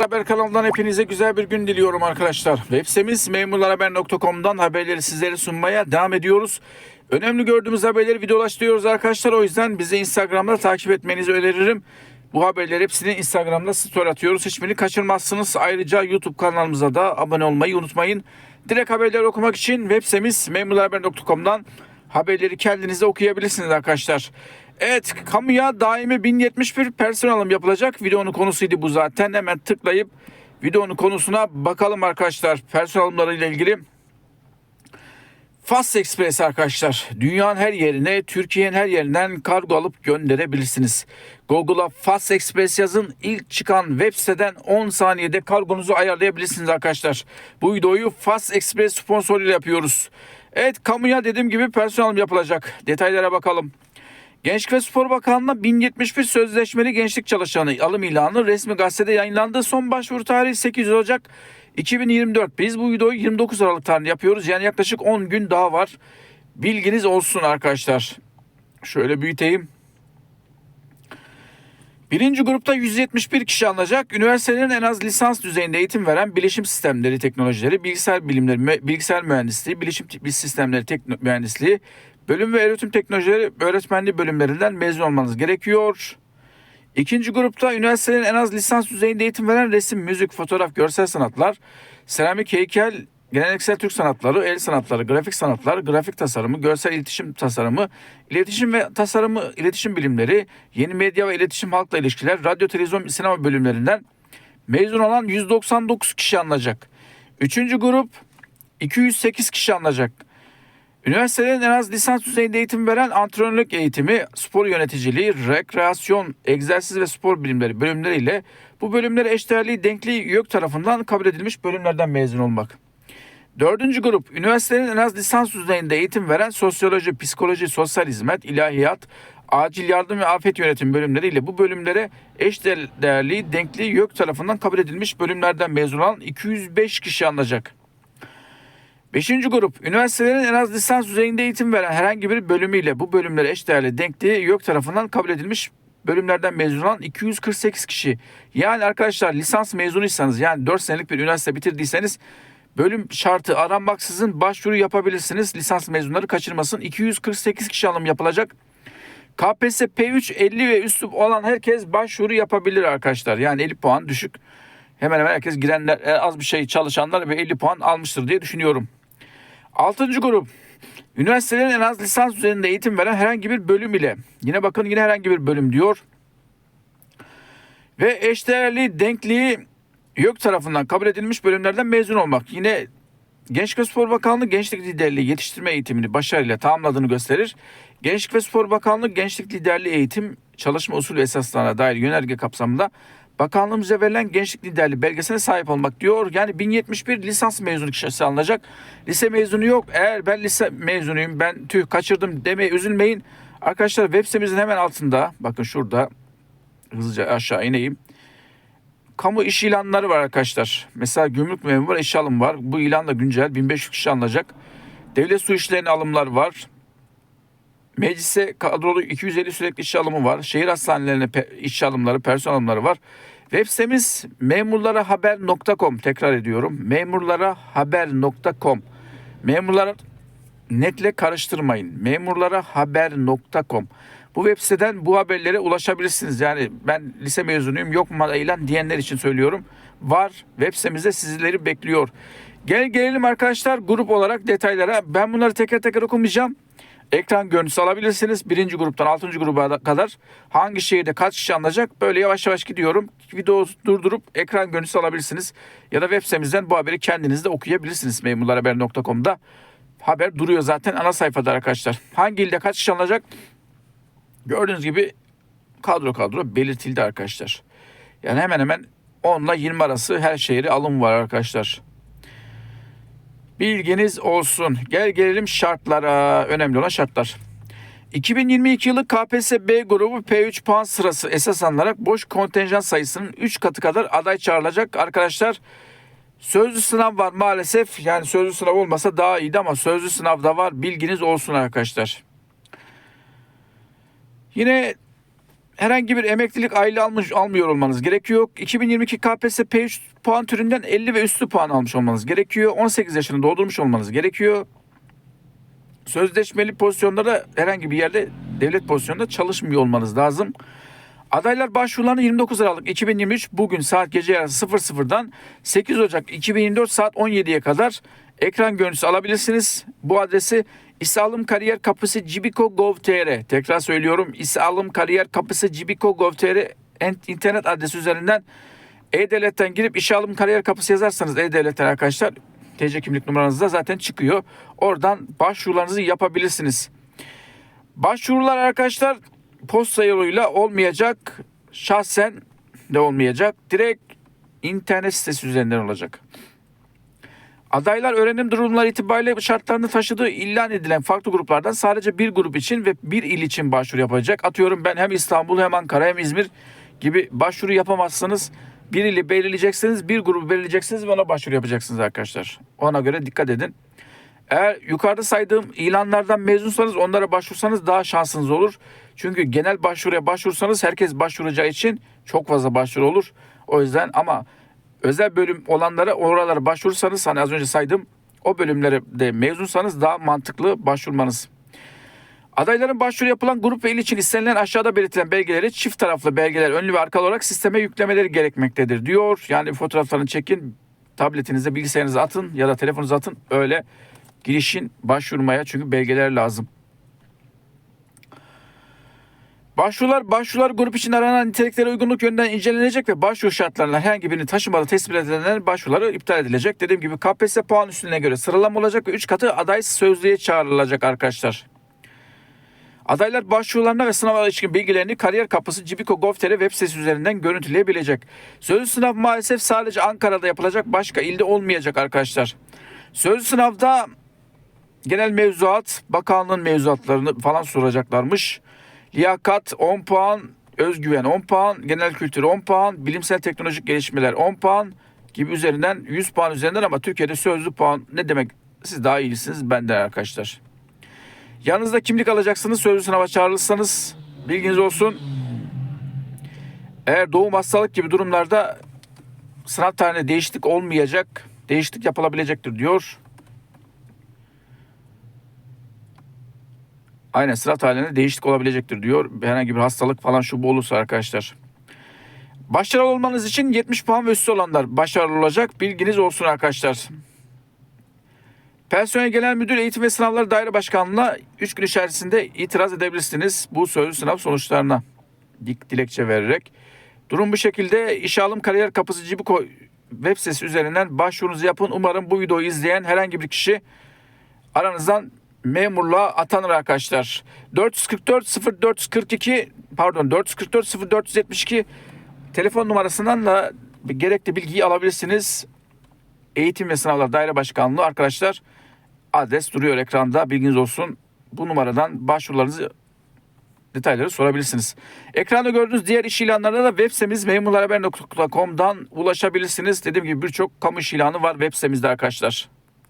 Haber kanalından hepinize güzel bir gün diliyorum arkadaşlar. Web sitemiz memurlarhaber.com'dan haberleri sizlere sunmaya devam ediyoruz. Önemli gördüğümüz haberleri videolaştırıyoruz arkadaşlar. O yüzden bizi Instagram'da takip etmenizi öneririm. Bu haberleri hepsini Instagram'da story atıyoruz. Hiçbirini kaçırmazsınız. Ayrıca YouTube kanalımıza da abone olmayı unutmayın. Direkt haberleri okumak için web sitemiz memurlarhaber.com'dan haberleri kendinize okuyabilirsiniz arkadaşlar. Evet kamuya daimi 1071 personel alım yapılacak. Videonun konusuydu bu zaten. Hemen tıklayıp videonun konusuna bakalım arkadaşlar. Personel alımları ile ilgili. Fast Express arkadaşlar. Dünyanın her yerine, Türkiye'nin her yerinden kargo alıp gönderebilirsiniz. Google'a Fast Express yazın. İlk çıkan web siteden 10 saniyede kargonuzu ayarlayabilirsiniz arkadaşlar. Bu videoyu Fast Express sponsoruyla yapıyoruz. Evet kamuya dediğim gibi personel yapılacak. Detaylara bakalım. Gençlik ve Spor Bakanlığı'na 1071 sözleşmeli gençlik çalışanı alım ilanı resmi gazetede yayınlandı. Son başvuru tarihi 8 Ocak 2024. Biz bu videoyu 29 Aralık tarihinde yapıyoruz. Yani yaklaşık 10 gün daha var. Bilginiz olsun arkadaşlar. Şöyle büyüteyim. Birinci grupta 171 kişi alınacak. Üniversitelerin en az lisans düzeyinde eğitim veren bilişim sistemleri teknolojileri, bilgisayar bilimleri, bilgisayar mühendisliği, bilişim sistemleri tekno- mühendisliği, bölüm ve öğretim teknolojileri öğretmenliği bölümlerinden mezun olmanız gerekiyor. İkinci grupta üniversitelerin en az lisans düzeyinde eğitim veren resim, müzik, fotoğraf, görsel sanatlar, seramik, heykel, geleneksel Türk sanatları, el sanatları, grafik sanatlar, grafik tasarımı, görsel iletişim tasarımı, iletişim ve tasarımı, iletişim bilimleri, yeni medya ve iletişim halkla ilişkiler, radyo, televizyon, sinema bölümlerinden mezun olan 199 kişi alınacak. Üçüncü grup 208 kişi alınacak. Üniversitelerin en az lisans düzeyinde eğitim veren antrenörlük eğitimi, spor yöneticiliği, rekreasyon, egzersiz ve spor bilimleri bölümleriyle bu bölümlere eşdeğerliği denkliği YÖK tarafından kabul edilmiş bölümlerden mezun olmak. Dördüncü grup, üniversitelerin en az lisans düzeyinde eğitim veren sosyoloji, psikoloji, sosyal hizmet, ilahiyat, acil yardım ve afet yönetim bölümleriyle bu bölümlere eşdeğerliği denkliği YÖK tarafından kabul edilmiş bölümlerden mezun olan 205 kişi alınacak. Beşinci grup, üniversitelerin en az lisans düzeyinde eğitim veren herhangi bir bölümüyle bu bölümlere eşdeğerli denkliği YÖK tarafından kabul edilmiş bölümlerden mezun olan 248 kişi. Yani arkadaşlar lisans mezunuysanız yani 4 senelik bir üniversite bitirdiyseniz bölüm şartı aranmaksızın başvuru yapabilirsiniz. Lisans mezunları kaçırmasın. 248 kişi alım yapılacak. KPSS P3 50 ve üstü olan herkes başvuru yapabilir arkadaşlar. Yani 50 puan düşük. Hemen hemen herkes girenler e, az bir şey çalışanlar ve 50 puan almıştır diye düşünüyorum. Altıncı grup. Üniversitelerin en az lisans düzeyinde eğitim veren herhangi bir bölüm ile. Yine bakın yine herhangi bir bölüm diyor. Ve eşdeğerliği, denkliği YÖK tarafından kabul edilmiş bölümlerden mezun olmak. Yine Gençlik ve Spor Bakanlığı gençlik liderliği yetiştirme eğitimini başarıyla tamamladığını gösterir. Gençlik ve Spor Bakanlığı gençlik liderliği eğitim çalışma usulü esaslarına dair yönerge kapsamında bakanlığımıza verilen gençlik liderliği belgesine sahip olmak diyor. Yani 1071 lisans mezunu kişisi alınacak. Lise mezunu yok. Eğer ben lise mezunuyum ben tüh kaçırdım demeye üzülmeyin. Arkadaşlar web sitemizin hemen altında bakın şurada hızlıca aşağı ineyim. Kamu iş ilanları var arkadaşlar. Mesela gümrük memuru iş alım var. Bu ilan da güncel 1500 kişi alınacak. Devlet su işlerine alımlar var. Meclise kadrolu 250 sürekli iş alımı var. Şehir hastanelerine iş alımları, personel alımları var. Web sitemiz memurlarahaber.com tekrar ediyorum. memurlarahaber.com Memurlara netle karıştırmayın. Memurlarahaber.com Bu web siteden bu haberlere ulaşabilirsiniz. Yani ben lise mezunuyum yok mu ilan diyenler için söylüyorum. Var. Web sitemizde sizleri bekliyor. Gel gelelim arkadaşlar grup olarak detaylara. Ben bunları teker teker okumayacağım. Ekran görüntüsü alabilirsiniz. Birinci gruptan altıncı gruba kadar hangi şehirde kaç kişi alınacak böyle yavaş yavaş gidiyorum. Videoyu durdurup ekran görüntüsü alabilirsiniz. Ya da web sitemizden bu haberi kendiniz de okuyabilirsiniz memurlarhaber.com'da. Haber duruyor zaten ana sayfada arkadaşlar. Hangi ilde kaç kişi alınacak? Gördüğünüz gibi kadro kadro belirtildi arkadaşlar. Yani hemen hemen 10 ile 20 arası her şehri alım var arkadaşlar. Bilginiz olsun. Gel gelelim şartlara. Önemli olan şartlar. 2022 yılı KPSS B grubu P3 puan sırası esas alınarak boş kontenjan sayısının 3 katı kadar aday çağrılacak. Arkadaşlar sözlü sınav var maalesef. Yani sözlü sınav olmasa daha iyiydi ama sözlü sınav da var. Bilginiz olsun arkadaşlar. Yine herhangi bir emeklilik aylığı almış almıyor olmanız gerekiyor. 2022 KPSS P3 puan türünden 50 ve üstü puan almış olmanız gerekiyor. 18 yaşını doldurmuş olmanız gerekiyor. Sözleşmeli pozisyonlarda herhangi bir yerde devlet pozisyonunda çalışmıyor olmanız lazım. Adaylar başvurularını 29 Aralık 2023 bugün saat gece yarısı 00'dan 8 Ocak 2024 saat 17'ye kadar ekran görüntüsü alabilirsiniz. Bu adresi İsa'lım Kariyer Kapısı Cibiko.gov.tr Tekrar söylüyorum İsa'lım Kariyer Kapısı Cibiko.gov.tr en- internet adresi üzerinden E-Devlet'ten girip İşe Alım Kariyer Kapısı yazarsanız E-Devlet'ten arkadaşlar TC kimlik numaranız da zaten çıkıyor. Oradan başvurularınızı yapabilirsiniz. Başvurular arkadaşlar posta yoluyla olmayacak. Şahsen de olmayacak. Direkt internet sitesi üzerinden olacak. Adaylar öğrenim durumları itibariyle şartlarını taşıdığı ilan edilen farklı gruplardan sadece bir grup için ve bir il için başvuru yapacak. Atıyorum ben hem İstanbul hem Ankara hem İzmir gibi başvuru yapamazsınız. Bir ili belirleyeceksiniz, bir grubu belirleyeceksiniz ve ona başvuru yapacaksınız arkadaşlar. Ona göre dikkat edin. Eğer yukarıda saydığım ilanlardan mezunsanız onlara başvursanız daha şansınız olur. Çünkü genel başvuruya başvursanız herkes başvuracağı için çok fazla başvuru olur. O yüzden ama özel bölüm olanlara oralara başvurursanız hani az önce saydım o bölümlere de mezunsanız daha mantıklı başvurmanız. Adayların başvuru yapılan grup ve il için istenilen aşağıda belirtilen belgeleri çift taraflı belgeler önlü ve arkalı olarak sisteme yüklemeleri gerekmektedir diyor. Yani fotoğraflarını çekin, tabletinize, bilgisayarınıza atın ya da telefonunuza atın. Öyle girişin başvurmaya çünkü belgeler lazım. Başvurular, başvurular grup için aranan niteliklere uygunluk yönünden incelenecek ve başvuru şartlarına herhangi birini taşımalı tespit edilenler başvuruları iptal edilecek. Dediğim gibi KPSS puan üstüne göre sıralama olacak ve 3 katı aday sözlüğe çağrılacak arkadaşlar. Adaylar başvurularına ve sınava ilişkin bilgilerini Kariyer Kapısı Cibiko.gov.tr web sitesi üzerinden görüntüleyebilecek. Sözlü sınav maalesef sadece Ankara'da yapılacak başka ilde olmayacak arkadaşlar. Sözlü sınavda genel mevzuat, bakanlığın mevzuatlarını falan soracaklarmış. Liyakat 10 puan, özgüven 10 puan, genel kültür 10 puan, bilimsel teknolojik gelişmeler 10 puan gibi üzerinden 100 puan üzerinden ama Türkiye'de sözlü puan ne demek siz daha iyisiniz benden arkadaşlar. Yanınızda kimlik alacaksınız sözlü sınava çağrılırsanız bilginiz olsun. Eğer doğum hastalık gibi durumlarda sınav tarihinde değişiklik olmayacak, değişiklik yapılabilecektir diyor. Aynen sınav tarihinde değişiklik olabilecektir diyor. Herhangi bir hastalık falan şu bu olursa arkadaşlar. Başarılı olmanız için 70 puan ve üstü olanlar başarılı olacak. Bilginiz olsun arkadaşlar. Personel Genel Müdür Eğitim ve Sınavları Daire Başkanlığı'na 3 gün içerisinde itiraz edebilirsiniz bu sözlü sınav sonuçlarına dik dilekçe vererek. Durum bu şekilde İşe Alım Kariyer Kapısı Cibiko web sitesi üzerinden başvurunuzu yapın. Umarım bu videoyu izleyen herhangi bir kişi aranızdan memurluğa atanır arkadaşlar. 444 0442 pardon 444 0472 telefon numarasından da gerekli bilgiyi alabilirsiniz. Eğitim ve Sınavlar Daire Başkanlığı arkadaşlar adres duruyor ekranda bilginiz olsun. Bu numaradan başvurularınızı detayları sorabilirsiniz. Ekranda gördüğünüz diğer iş ilanlarına da web sitemiz memurlarhaber.com'dan ulaşabilirsiniz. Dediğim gibi birçok kamu iş ilanı var web sitemizde arkadaşlar.